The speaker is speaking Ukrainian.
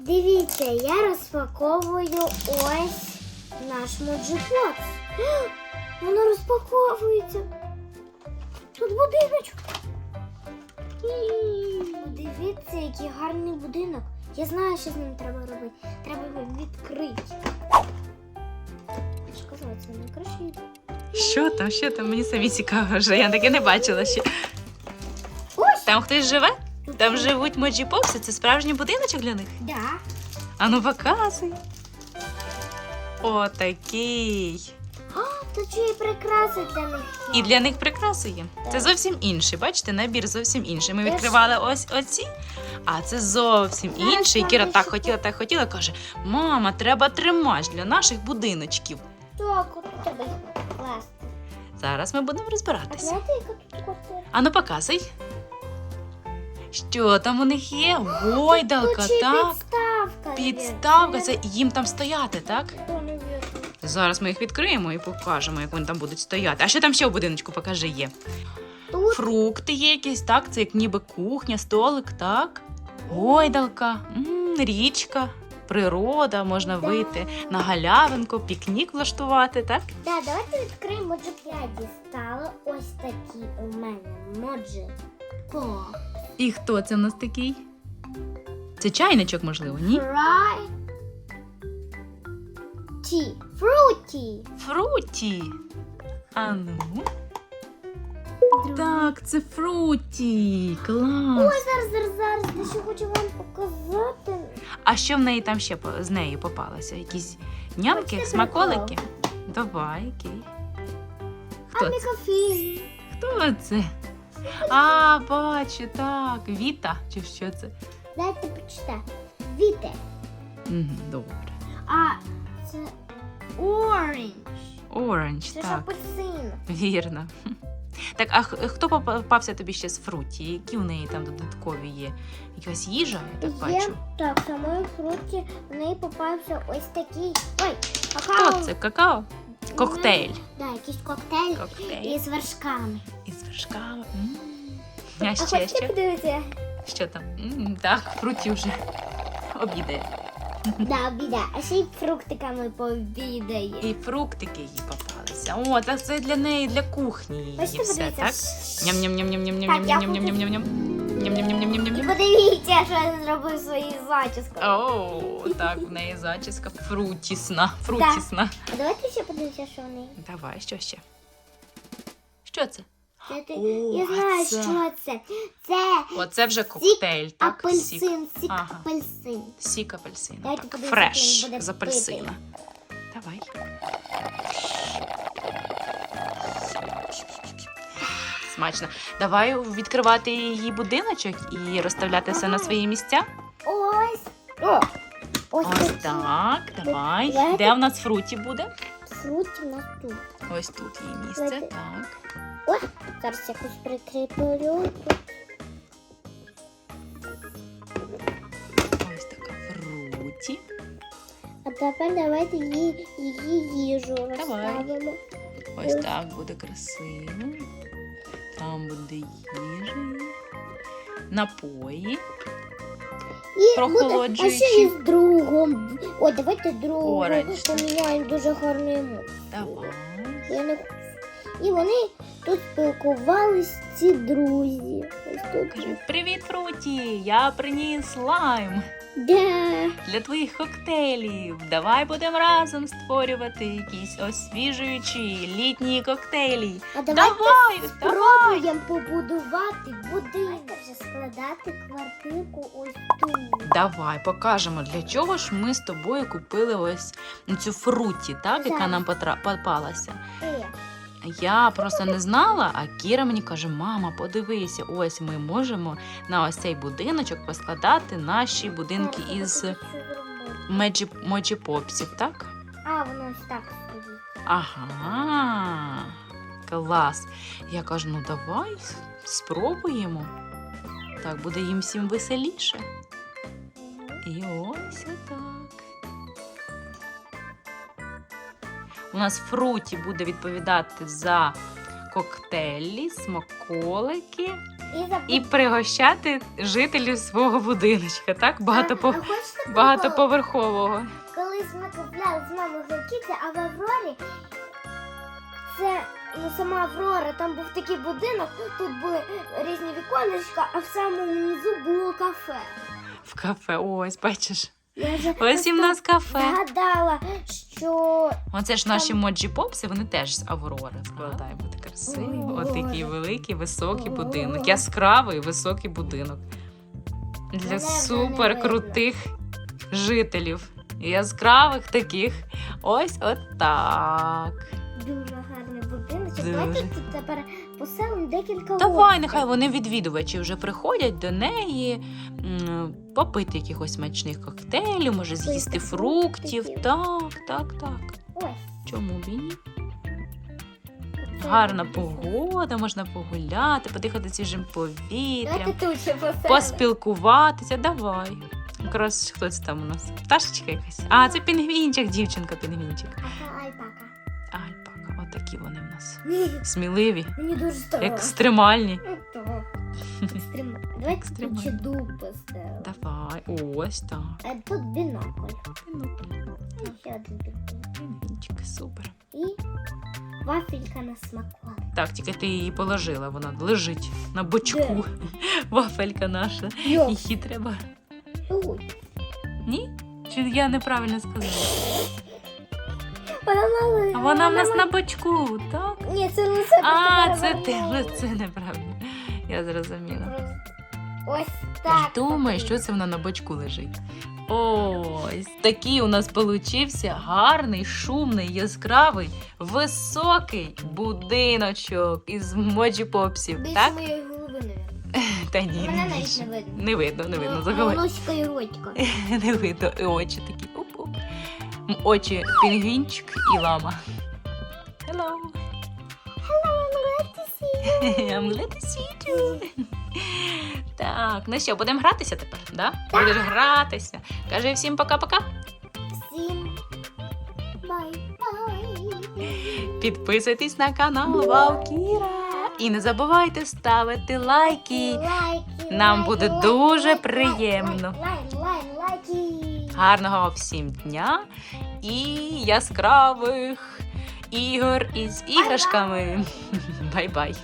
Дивіться, я розпаковую ось наш моджипот. Воно розпаковується. Тут будиночок. І, Дивіться, який гарний будинок. Я знаю, що з ним треба робити. Треба його відкрити. Я це не краще. Що там, що там? Мені самі цікаво вже. Я таке не бачила ще. Ось Там хтось живе? Там живуть моджі попси. Це справжній будиночок для них. Да. Ану, показуй. Отакий. А, тут ще і прикраси для них. є. І для них прикраси є. Це зовсім інший. Бачите, набір зовсім інший. Ми відкривали ось оці, а це зовсім інший. Кіра так хотіла, так хотіла. каже: мама, треба тримач для наших будиночків. Так, от тебе класти. Зараз ми будемо розбиратися. Ану, показуй. Що там у них є? Гойдалка, Тут так? підставка. Підставка, це їм там стояти, так? Зараз ми їх відкриємо і покажемо, як вони там будуть стояти. А що там ще в будиночку покажи є? Тут Фрукти є якісь, так? Це як ніби кухня, столик, так? Гойдалка, м, річка, природа, можна Да. вийти на галявинку, пікнік влаштувати, так? Да, давайте відкриємо 5 дістали. Ось такі у мене моджі. І хто це в нас такий? Це чайничок, можливо, ні? Фрай. Ті. Фруті. Фруті. А ну. Так, це фруті. Клас. Ой, зараз, зараз, зараз. Дещо хочу вам показати. А що в неї там ще по- з нею попалося? Якісь нямки, Оце смаколики? Давай, окей. Хто це? Амікофін. Хто це? А, бачу, так. Віта, чи що це? Дайте почитати. Віте. Мгм, Добре. А це оранж. Оранж, Це ж так. апельсин. Вірно. Так, а х- хто попався тобі ще з фруті? Які в неї там додаткові є? Якась їжа, я так Є бачу. так, самої фруті в неї попався ось такий. Ой, какао. Хто це? Какао? Коктейль. Да, якийсь коктейль Коктейль. із вершками. Із вершками. М. А А ще хочете що? подивитися? Що там? М, Так, фруті вже обідає. Да, біда. А ще й фруктиками пообідає. І фруктики їй попалися. О, так це для неї, для кухні її все, так? подивитися? Ням-ням-ням-ням-ням-ням-ням-ням-ням-ням-ням. І Ням-ням-ням-ням-ням-ням. подивіться, що я зробив своєю зачіскою. О, так, в неї зачіска фрутісна. Фрутісна. А давайте ще подивимося, що в неї. Давай, що ще? Що це? Це ти- О, я знаю, це- що це. Це Оце вже коктейль, так? Сік. апельсин, сік Ага. апельсин. Сік апельсина. Давайте Так, подивимося, фреш як він буде з апельсина. Давай. Смачно. Давай відкривати її будиночок і розставляти все на свої місця. Ось. О, ось, Ось такі так, давай. Давайте. Де в нас фруті буде? Фрукти у нас тут. Ось тут її місце. Давайте. Так. Ой, зараз якось прикріплю. Ось така фруті. А тепер давайте її, її їжу розставимо. Ось так буде красиво. Там буде їжа. Напої. І Прохолоджуючі. А ще із другом. Ой, давайте другу Оранж. поміняємо дуже гарну. Давай. Я не... І вони тут спілкувались ці друзі. Ось тут. Каже, привіт, Фруті! Я приніс лайм Да. для твоїх коктейлів. Давай будемо разом створювати якісь освіжуючі літні коктейлі. А давайте Давай, давай! спробуємо побудувати будинок. Вже складати квартирку ось тут. Давай покажемо, для чого ж ми з тобою купили ось цю фруті, так, яка Так. нам потра- попалася. Е, Я просто не знала, а Кіра мені каже: мама, подивися, ось ми можемо на ось цей будиночок поскладати наші будинки із Моджі Попсів, так? А, воно ось так стоїть. Ага, клас. Я кажу, ну давай спробуємо. Так буде їм всім веселіше. І ось отак. У нас фруті буде відповідати за коктейлі, смаколики І, заб... і пригощати жителів свого будиночка, так? Багато а, а багатоповерхового. Колись ми купляли з мамою гуркіці, а в Аврорі це ну, сама Аврора, там був такий будинок, тут були різні віконечка, а в самому низу було кафе. В кафе. Ось, бачиш. Я Ось і в нас кафе. згадала, що Оце ж наші моджі попси, вони теж з Аврори складаємо. От красиво. От такий великий, високий будинок. Яскравий високий будинок. Для Мене вже супер крутих жителів. Яскравих таких. Ось отак. дуже гарний будиночок. Дуже. Давайте тепер поселимо декілька Давай, нехай вони відвідувачі вже приходять до неї, м, попити якихось смачних коктейлів, може з'їсти фруктів. Так, так, так. Ось. Чому б і ні? це Гарна погода, можна погуляти, подихати свіжим повітрям, Давайте тут ще поселимо. поспілкуватися. Давай. Якраз хто це там у нас? Пташечка якась. А, це пінгвінчик, дівчинка пінгвінчик. Ага, альпака. Альпака, отакі вони в нас. Ні, Сміливі, Мені дуже страшно. екстремальні. Ну, то. Екстрем... Давайте Екстремально. дуб поставимо. Давай, ось так. А тут бінокль. Ну, І ще один бінокль. Супер. І вафелька на смаколик. Так, тільки ти її положила, вона лежить на бочку. Вафелька наша. Йо, Її треба. ой. Ні? Чи я неправильно сказала? Вона мала. А вона в нас на бочку, так? Ні, це лице А, це ти це неправильно. Я зрозуміла. Ось так. думаю, що це вона на бочку лежить. Ось такий у нас получився гарний, шумний, яскравий, високий будиночок із моджі попсів. Більше Так? моєї голови не. Та ні, Мене не навіть не видно. Не видно, не видно. Ну, Загалом і не видно. І очі такі. Очі пінгвінчик і лама. Hello. Hello, I'm glad to see you. I'm glad to see you. Так, ну що, будемо гратися тепер, да? Будеш гратися. Кажи всім пока-пока. Всім бай-бай. Підписуйтесь на канал Вавкіра. І не забувайте ставити лайки. Лайки, Нам лайки, буде лайки, дуже лайки, приємно. Лайк, лайк, лайки. Гарного всім дня і яскравих ігор із іграшками. Бай-бай.